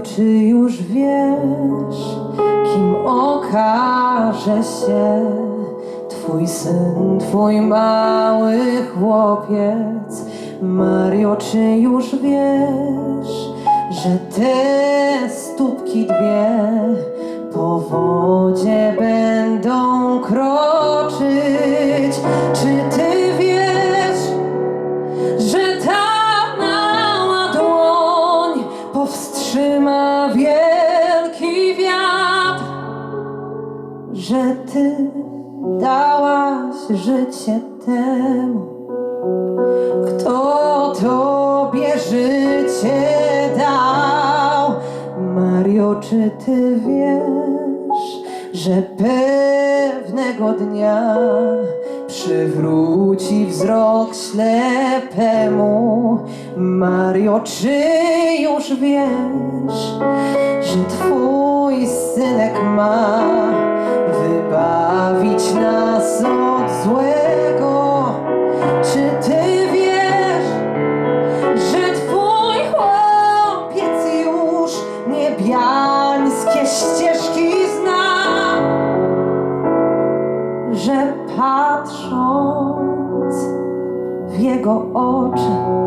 czy już wiesz, kim okaże się Twój syn, Twój mały chłopiec? Mario, czy już wiesz, że te stópki dwie po wodzie będą powstrzyma wielki wiatr, że ty dałaś życie temu, kto tobie życie dał. Mario, czy ty wiesz, że pewnego dnia przywróci wzrok ślepemu? Mario, czy już wiesz, że twój synek ma wybawić nas od złego? Czy ty wiesz, że twój chłopiec już niebiańskie ścieżki zna? Że patrząc w jego oczy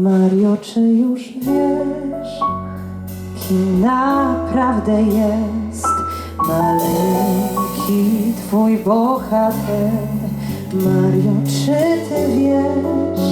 Mario, czy już wiesz, kim naprawdę jest maleńki twój bohater? Mario, czy ty wiesz,